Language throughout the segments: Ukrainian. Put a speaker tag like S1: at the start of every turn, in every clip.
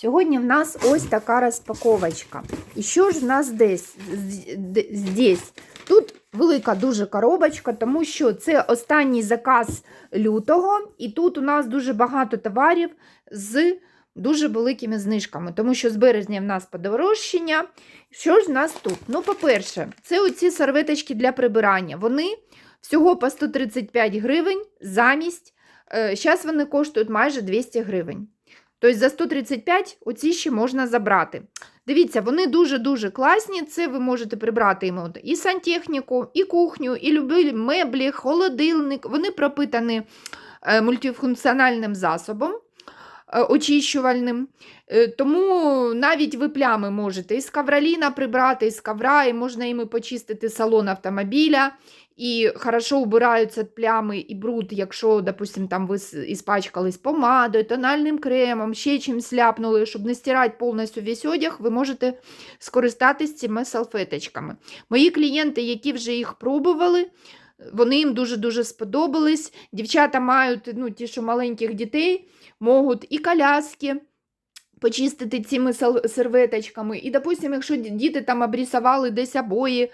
S1: Сьогодні в нас ось така розпаковочка. І що ж в нас десь здесь? Тут велика дуже коробочка, тому що це останній заказ лютого, і тут у нас дуже багато товарів з дуже великими знижками, тому що з березня в нас подорожчання. Що ж в нас тут? Ну, по-перше, це оці серветочки для прибирання. Вони всього по 135 гривень замість. Зараз вони коштують майже 200 гривень. Тобто за 135 оці ще можна забрати. Дивіться, вони дуже-дуже класні. Це ви можете прибрати їм і сантехніку, і кухню, і любі меблі, холодильник. Вони пропитані е, мультифункціональним засобом очищувальним. Е, Тому навіть ви плями можете із ковроліна прибрати, із ковра, і можна їми почистити салон автомобіля. І хорошо убираються плями і бруд, якщо, допустим, там ви іспачкались помадою, тональним кремом, ще чимось ляпнули, щоб не стирати повністю весь одяг, ви можете скористатись цими салфеточками. Мої клієнти, які вже їх пробували, вони їм дуже-дуже сподобались. Дівчата мають, ну, ті, що маленьких дітей, можуть і коляски почистити цими серветочками. І, допустим, якщо діти там обрисували десь обої,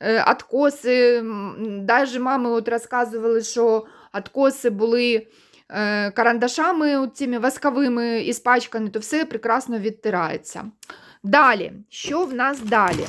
S1: е, откоси, даже мами от розказували, що откоси були е, карандашами цими восковими іспачкані, то все прекрасно відтирається. Далі, що в нас далі?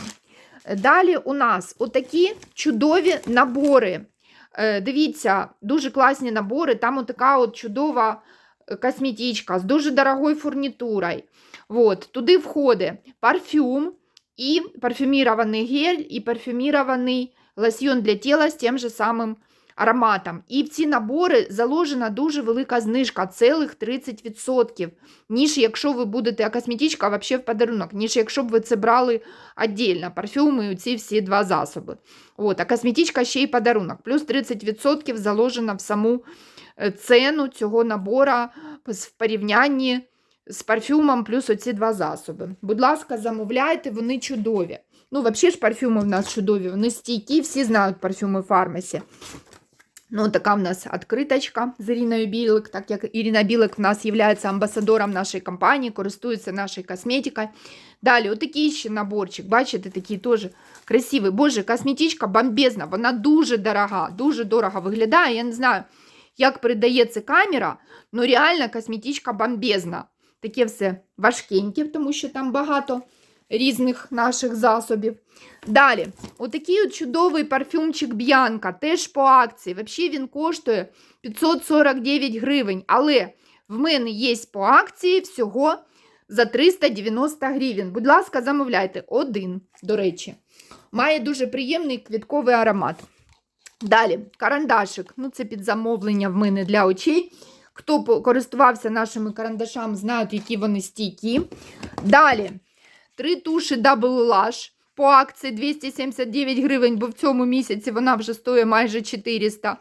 S1: Далі у нас отакі чудові набори. Е, Дивіться, дуже класні набори. Там отака от чудова е, косметичка з дуже дорогою фурнітурою. От, туди входить парфюм і парфюмірований гель, і парфюмірований лосьйон для тіла з тим же самим ароматом. І в ці набори заложена дуже велика знижка, цілих 30%, ніж якщо ви будете, а косметичка взагалі в подарунок, ніж якщо б ви це брали віддільно, парфюми і ці всі два засоби. От, а косметичка ще й подарунок. Плюс 30% заложено в саму е, ціну цього набора в порівнянні з парфюмом плюс оці два засоби. Будь ласка, замовляйте, вони чудові. Ну, взагалі ж парфюми в нас чудові, вони стійкі, всі знають парфюми фармасі. Ну, така в нас відкриточка з Іриною Білик, так як Ірина Білик в нас є амбасадором нашої компанії, користується нашою косметикою. Далі, отакий ще наборчик, бачите, такий теж красивий. Боже, косметичка бомбезна, вона дуже дорога, дуже дорого виглядає. Я не знаю, як передається камера, але реально косметичка бомбезна. Таке все важкеньке, тому що там багато різних наших засобів. Далі, отакий от чудовий парфюмчик Б'янка, теж по акції. Взагалі він коштує 549 гривень. Але в мене є по акції всього за 390 гривень. Будь ласка, замовляйте. Один, до речі. Має дуже приємний квітковий аромат. Далі, карандашик. Ну, це під замовлення в мене для очей. Хто користувався нашими карандашами, знають, які вони стійкі. Далі, три туші Double Lash по акції 279 гривень, бо в цьому місяці вона вже стоїть майже 400.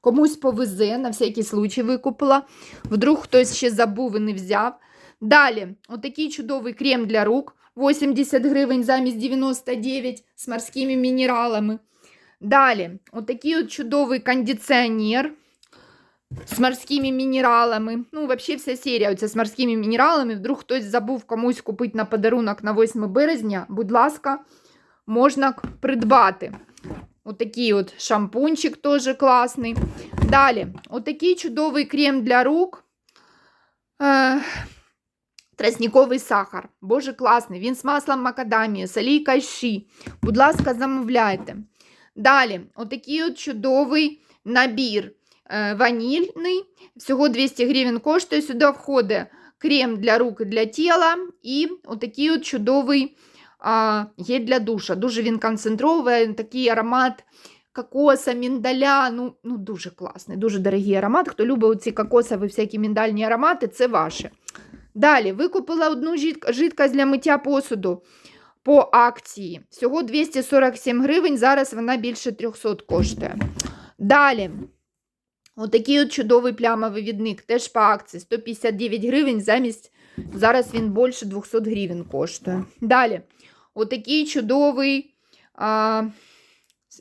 S1: Комусь повезе, на всякий случай викупила. Вдруг хтось ще забув і не взяв. Далі, отакий чудовий крем для рук. 80 гривень замість 99 з морськими мінералами. Далі, отакий от чудовий кондиціонер з морськими мінералами. Ну, взагалі, вся серія оця з морськими мінералами. Вдруг хтось забув комусь купити на подарунок на 8 березня. Будь ласка, можна придбати. Отакий от шампунчик теж класний. Далі, отакий чудовий крем для рук. Е, Тростниковий сахар. Боже, класний. Він з маслом макадамії, з олійкою ші. Будь ласка, замовляйте. Далі, отакий от чудовий набір ванільний. Всього 200 гривень коштує. Сюди входить крем для рук і для тіла. І отакий от чудовий гель для душа. Дуже він концентровує, такий аромат кокоса, міндаля. Ну, ну дуже класний, дуже дорогий аромат. Хто любить ці кокосові всякі міндальні аромати, це ваше. Далі, викупила одну жидк- жидкость для миття посуду по акції. Всього 247 гривень, зараз вона більше 300 коштує. Далі, отакий от чудовий плямовий відник, теж по акції 159 гривень, замість зараз він більше 200 гривень коштує. Далі, отакий чудовий а,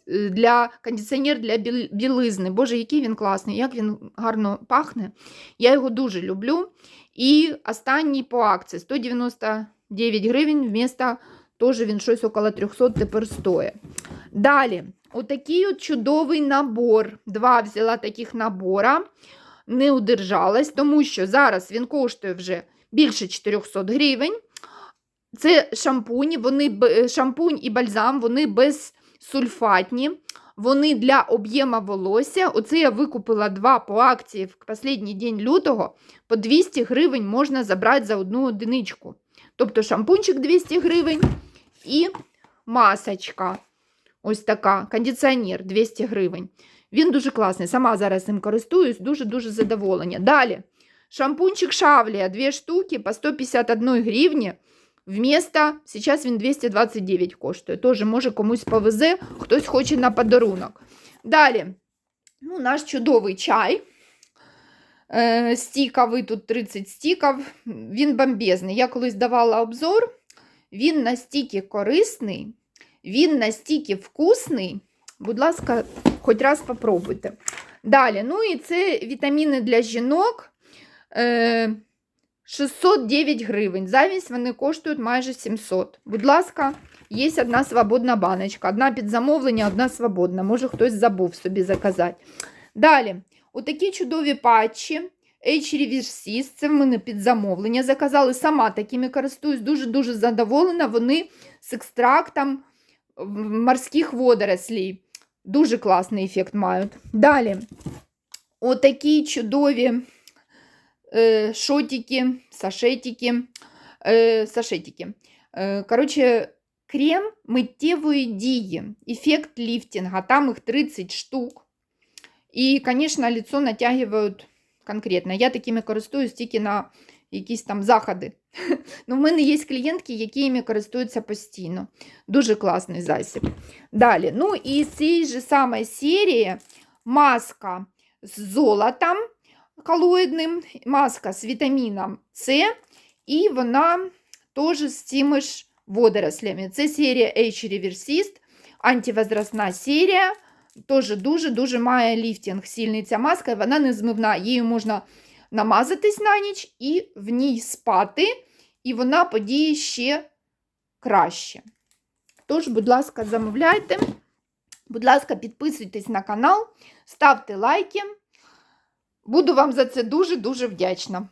S1: е, для кондиціонер для білизни. Боже, який він класний, як він гарно пахне. Я його дуже люблю. І останній по акції 199 гривень вмісто теж він щось около 300 тепер стоїть. Далі, отакий от чудовий набор. Два взяла таких набора, не удержалась, тому що зараз він коштує вже більше 400 гривень. Це шампунь, вони, е, шампунь і бальзам, вони безсульфатні. Вони для об'єма волосся. Оце я викупила два по акції в останній день лютого. По 200 гривень можна забрати за одну одиничку. Тобто шампунчик 200 гривень і масочка. Ось така, кондиціонер 200 гривень. Він дуже класний. Сама зараз ним користуюсь, дуже-дуже задоволення. Далі. Шампунчик Шавлія, дві штуки по 151 гривні. Вместо, сейчас він 229 коштує. Тоже може комусь повезе, хтось хоче на подарунок. Далі, ну, наш чудовий чай. Е, стіковий, тут 30 стіків. Він бомбезний. Я колись давала обзор. Він настільки корисний, Він настільки вкусний. Будь ласка, хоч раз попробуйте. Далі, ну і це вітаміни для жінок. Е, 609 гривень. Замість вони коштують майже 700. Будь ласка, є одна свободна баночка. Одна під замовлення, одна свободна. Може, хтось забув собі заказати. Далі, отакі чудові патчі. H-Reversis, це в мене під замовлення. Заказали сама такими користуюсь, дуже-дуже задоволена. Вони з екстрактом морських водорослей. Дуже класний ефект мають. Далі, отакі чудові е, шотики, сашетики, е, сашетики. Е, коротше, крем миттєвої дії, ефект ліфтинга, там їх 30 штук. І, звісно, лицо натягують конкретно. Я такими користуюсь тільки на якісь там заходи. Ну, в мене є клієнтки, які іми користуються постійно. Дуже класний засіб. Далі, ну і з цієї ж самої серії маска з золотом колоїдним, маска з вітаміном С, і вона теж з цими ж водорослями. Це серія H-Reversist, антивозрастна серія. Теж дуже-дуже має ліфтинг сильний ця маска, і вона не змивна. Її можна намазатись на ніч і в ній спати, і вона подіє ще краще. Тож, будь ласка, замовляйте. Будь ласка, підписуйтесь на канал, ставте лайки. Буду вам за це дуже-дуже вдячна.